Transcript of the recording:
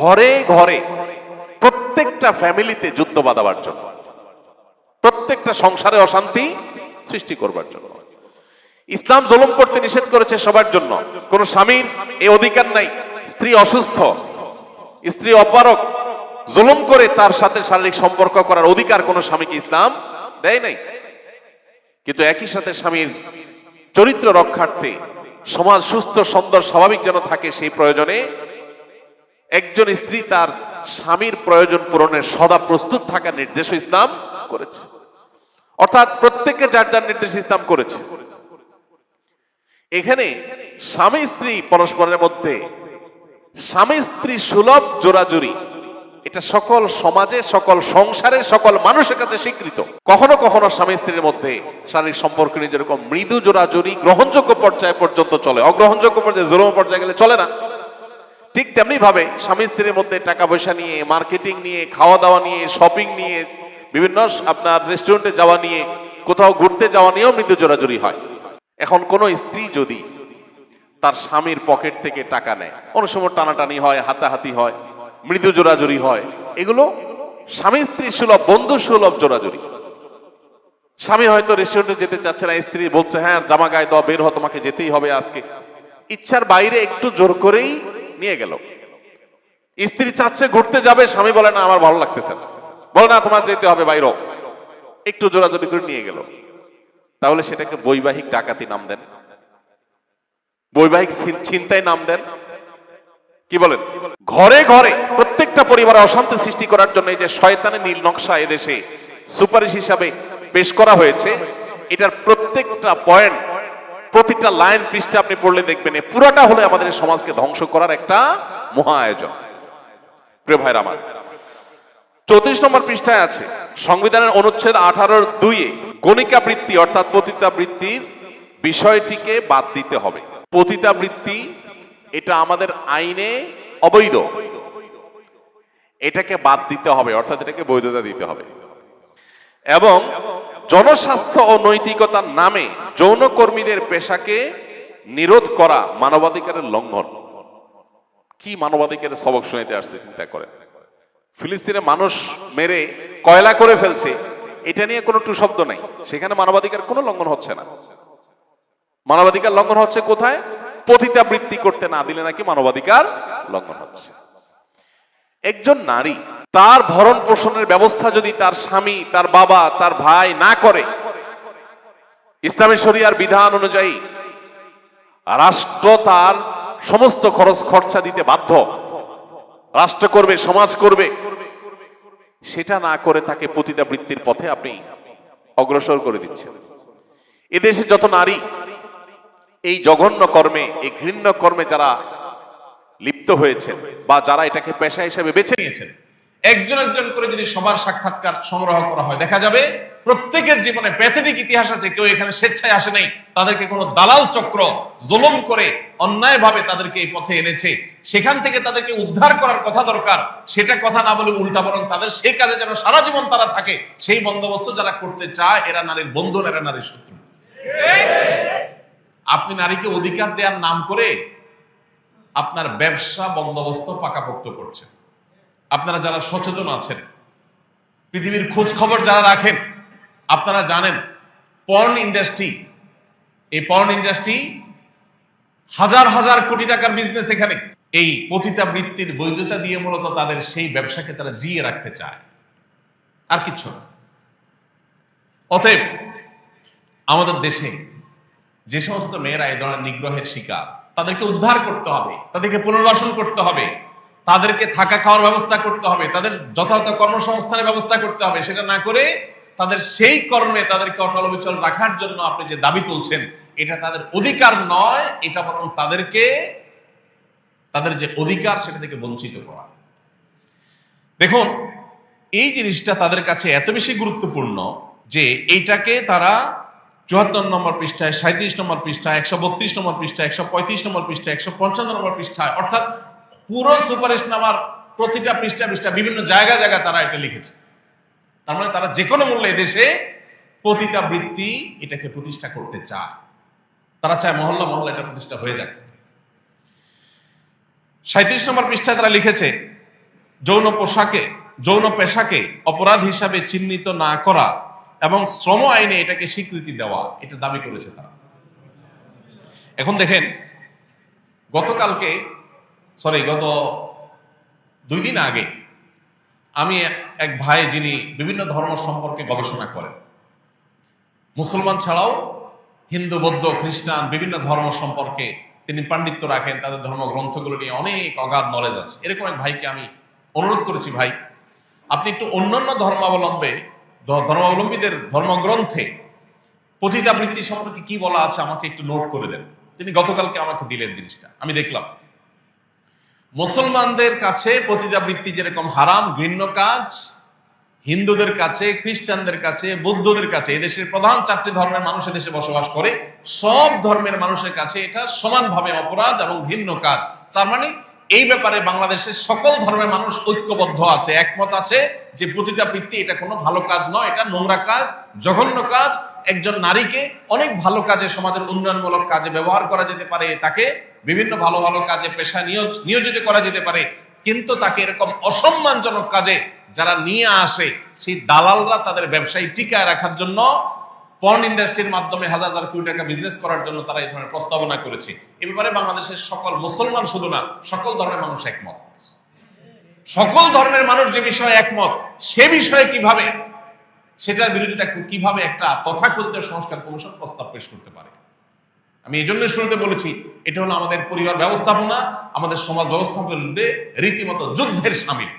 ঘরে ঘরে প্রত্যেকটা ফ্যামিলিতে যুদ্ধ বাঁধাবার জন্য, প্রত্যেকটা সংসারে অশান্তি সৃষ্টি করবার জন্য। ইসলাম জুলুম করতে নিষেধ করেছে সবার জন্য। কোন স্বামীর এই অধিকার নাই। স্ত্রী অসুস্থ, স্ত্রী অপারক জুলুম করে তার সাথে শারীরিক সম্পর্ক করার অধিকার কোন স্বামীকে ইসলাম দেয় নাই। কিন্তু একই সাথে স্বামীর চরিত্র রক্ষার্থে সমাজ সুস্থ, সুন্দর, স্বাভাবিক যেন থাকে সেই প্রয়োজনে একজন স্ত্রী তার স্বামীর প্রয়োজন পূরণের সদা প্রস্তুত থাকার নির্দেশ ইসলাম করেছে। অর্থাৎ প্রত্যেককে যার যার নির্দেশ ইসলাম করেছে। এখানে স্বামী স্ত্রী পরস্পরের মধ্যে স্বামী স্ত্রী সুলভ জোরাজুরি, এটা সকল সমাজে, সকল সংসারে, সকল মানুষের কাছে স্বীকৃত। কখনো কখনো স্বামী স্ত্রীর মধ্যে শারীরিক সম্পর্ক নিয়ে যেরকম মৃদু জোরাজুরি, গ্রহণযোগ্য পর্যায়ে পর্যন্ত চলে। অগ্রহণযোগ্য পর্যায়ে জোরম পর্যায়ে গেলে চলে না। ঠিক তেমনি ভাবে স্বামী স্ত্রীর মধ্যে টাকা পয়সা নিয়ে মার্কেটিং নিয়ে খাওয়া দাওয়া নিয়ে শপিং নিয়ে, বিভিন্ন আপনার রেস্টুরেন্টে যাওয়া নিয়ে, কোথাও ঘুরতে যাওয়া নিয়েও মৃত্যু জোরাজুরি হয়। এখন কোন স্ত্রী যদি তার স্বামীর পকেট থেকে টাকা নেয়, অনেক সময় টানাটানি হয়, হাতাহাতি হয় মৃদু জোরাজুরি হয়, এগুলো স্বামী স্ত্রী সুলভ, বন্ধু সুলভ জোরাজুরি। স্বামী হয়তো রেস্টুরেন্টে যেতে চাচ্ছে না, স্ত্রী বলছে হ্যাঁ জামা গায়ে দাও, বের হ তোমাকে যেতেই হবে আজকে। ইচ্ছার বাইরে একটু জোর করেই নিয়ে গেল। স্ত্রী চাচ্ছে ঘুরতে যাবে, স্বামী বলে, না, আমার ভালো লাগতেছে বলে, না, তোমার যেতে হবে, বাইর একটু জোরাজোরি করে নিয়ে গেল। তাহলে সেটাকে বৈবাহিক ডাকাতি নাম দেন। বৈবাহিক ছিনতাই নাম দেন। কি বলেন? ঘরে ঘরে প্রত্যেকটা পরিবারে অশান্তি সৃষ্টি করার জন্য এই যে শয়তানের নীল নকশা এদেশে সুপারিশ হিসাবে পেশ করা হয়েছে, এটার প্রত্যেকটা পয়েন্ট প্রতিটা লাইন পৃষ্ঠে আপনি পড়লে দেখবেন এ পুরোটা হলে আমাদের সমাজকে ধ্বংস করার একটা মহা আয়োজন। প্রিয় ভাইরা আমার, চৌত্রিশ নম্বর পৃষ্ঠায় আছে, সংবিধানের অনুচ্ছেদ আঠারোর দুইয়ে গণিকা বৃত্তি অর্থাৎ পতিতা বৃত্তির বিষয়টিকে বাদ দিতে হবে। পতিতা বৃত্তি এটা আমাদের আইনে অবৈধ। এটাকে বাদ দিতে হবে, অর্থাৎ এটাকে বৈধতা দিতে হবে। এবং জনস্বাস্থ্য ও নৈতিকতার নামে যৌনকর্মীদের পেশাকে নিরোধ করা মানবাধিকারের লঙ্ঘন। কি মানবাধিকারের সবক শুনাইতে আসছে, চিন্তা করেন। ফিলিস্তিনে মানুষ মেরে কয়লা করে ফেলছে, এটা নিয়ে কোনো টু শব্দ নাই। সেখানে মানবাধিকার কোনো লঙ্ঘন হচ্ছে না। মানবাধিকার লঙ্ঘন হচ্ছে কোথায়? পতিতা বৃত্তি করতে না দিলে নাকি মানবাধিকার লঙ্ঘন হচ্ছে। একজন নারী, তার ভরণ পোষণের ব্যবস্থা যদি তার স্বামী, তার বাবা, তার ভাই না করে ইসলামী শরিয়ার বিধান অনুযায়ী রাষ্ট্র তার সমস্ত খরচ খরচা দিতে বাধ্য। রাষ্ট্র করবে, সমাজ করবে। সেটা না করে তাকে পতিতা বৃত্তির পথে আপনি অগ্রসর করে দিচ্ছেন। এদেশে যত নারী, এই জঘন্য কর্মে, এই ঘৃণ্য কর্মে যারা লিপ্ত হয়েছেন বা যারা এটাকে পেশা হিসেবে বেছে নিয়েছেন একজন একজন করে যদি সবার সাক্ষাৎকার সংগ্রহ করা হয়, দেখা যাবে প্রত্যেকের জীবনে প্যাথেটিক ইতিহাস আছে, কেউ এখানে স্বেচ্ছায় আসে নাই, তাদেরকে কোনো দালাল চক্র জুলুম করে অন্যায়ভাবে তাদেরকে এই পথে এনেছে। সেখান থেকে তাদেরকে উদ্ধার করার কথা দরকার, সেটা কথা না বলে উল্টা বরং তাদের সেই কাজে যেন সারা জীবন তারা থাকে, সেই বন্দোবস্ত যারা করতে চায়, এরা নারীর বন্ধু এরা নারীর শত্রু। আপনি নারীকে অধিকার দেওয়ার নাম করে আপনার ব্যবসা বন্দোবস্ত পাকাপোক্ত করছেন। আপনারা যারা সচেতন আছেন, পৃথিবীর খোঁজ খবর যারা রাখেন, আপনারা জানেন পর্ন ইন্ডাস্ট্রি এই পর্ন ইন্ডাস্ট্রি হাজার হাজার কোটি টাকার বিজনেস এখানে। এই পতিতা বৃত্তির বৈধতা দিয়ে মূলত তাদের সেই ব্যবসাকে তারা জিয়ে রাখতে চায়। আর কিচ্ছু না। অতএব, আমাদের দেশে যে সমস্ত মেয়েরা এই ধরনের নিগ্রহের শিকার, তাদেরকে উদ্ধার করতে হবে, তাদেরকে পুনর্বাসন করতে হবে। তাদেরকে থাকা খাওয়ার ব্যবস্থা করতে হবে, তাদের যথাযথ কর্মসংস্থানের ব্যবস্থা করতে হবে, সেটা না করে তাদের সেই কর্মে তাদেরকে অটল রাখার জন্য আপনি যে দাবি তুলছেন, এটা তাদের অধিকার নয়, এটা বরং তাদেরকে, তাদের যে অধিকার সেটা থেকে বঞ্চিত করা। দেখুন, এই জিনিসটা তাদের কাছে এত বেশি গুরুত্বপূর্ণ যে এইটাকে তারা চুয়াত্তর নম্বর পৃষ্ঠায় সাঁত্রিশ নম্বর পৃষ্ঠায়, একশো বত্রিশ নম্বর পৃষ্ঠায়, একশো পঁয়ত্রিশ নম্বর পৃষ্ঠায়, একশো পঞ্চান্ন নম্বর পৃষ্ঠায়, অর্থাৎ পুরো সুপারিশ নামার প্রতিটা পৃষ্ঠা পৃষ্ঠা বিভিন্ন জায়গা জায়গায় তারা এটা লিখেছে। তার মানে তারা যে কোনো মূল্যে এদেশে পতিতা বৃত্তি এটাকে প্রতিষ্ঠা করতে চায়। তারা চায় মহল্লা মহল্লা এটা প্রতিষ্ঠা হয়ে যাক। সাঁত্রিশ নম্বর পৃষ্ঠায় তারা লিখেছে, যৌন পোশাকে, যৌন পেশাকে অপরাধ হিসাবে চিহ্নিত না করা এবং শ্রম আইনে এটাকে স্বীকৃতি দেওয়া, এটা দাবি করেছে তারা। এখন দেখেন, গতকালকে সরি গত দুই দিন আগে আমি এক ভাই যিনি বিভিন্ন ধর্ম সম্পর্কে গবেষণা করেন। মুসলমান ছাড়াও হিন্দু, বৌদ্ধ, খ্রিস্টান বিভিন্ন ধর্ম সম্পর্কে তিনি পাণ্ডিত্য রাখেন, তাদের ধর্মগ্রন্থগুলো নিয়ে অনেক অগাধ নলেজ আছে। এরকম এক ভাইকে আমি অনুরোধ করেছি, ভাই, আপনি একটু অন্যান্য ধর্মাবলম্বে ধর্মাবলম্বীদের ধর্মগ্রন্থে পতিতাবৃত্তি সম্পর্কে কি বলা আছে আমাকে একটু নোট করে দেন। তিনি গতকালকে আমাকে দিলেন জিনিসটা। আমি দেখলাম। মুসলমানদের কাছে পতিতাবৃত্তি যেরকম হারাম ঘৃণ্য কাজ, হিন্দুদের কাছে, খ্রিস্টানদের কাছে, বৌদ্ধদের কাছে, এদেশের প্রধান চারটি ধর্মের মানুষ দেশে বসবাস করে, সব ধর্মের মানুষের কাছে এটা সমানভাবে অপরাধ এবং ভিন্ন কাজ। তার মানে এই ব্যাপারে বাংলাদেশের সকল ধর্মের মানুষ ঐক্যবদ্ধ আছে, একমত আছে যে পতিতাবৃত্তি এটা কোনো ভালো কাজ নয়, এটা নোংরা কাজ, জঘন্য কাজ। একজন নারীকে অনেক ভালো কাজে সমাজের উন্নয়নমূলক কাজে ব্যবহার করা যেতে পারে তাকে বিভিন্ন ভালো ভালো কাজে পেশা নিয়োজ নিয়োজিত করা যেতে পারে, কিন্তু তাকে এরকম অসম্মানজনক কাজে যারা নিয়ে আসে, সেই দালালরা তাদের ব্যবসায়ী টিকায় রাখার জন্য পর্ন ইন্ডাস্ট্রির মাধ্যমে হাজার হাজার কোটি টাকা বিজনেস করার জন্য তারা এই ধরনের প্রস্তাবনা করেছে। এ ব্যাপারে বাংলাদেশের সকল মুসলমান শুধু না, সকল ধর্মের মানুষ একমত। সকল ধর্মের মানুষ যে বিষয়ে একমত, সে বিষয়ে কীভাবে, সেটার বিরোধিতা কীভাবে একটা তথাকথিত সংস্কার কমিশন প্রস্তাব পেশ করতে পারে? আমি এই জন্য শুরুতে বলেছি, এটা হলো আমাদের পরিবার ব্যবস্থাপনা, আমাদের সমাজ ব্যবস্থাপনার মধ্যে রীতিমতো যুদ্ধের সামিল।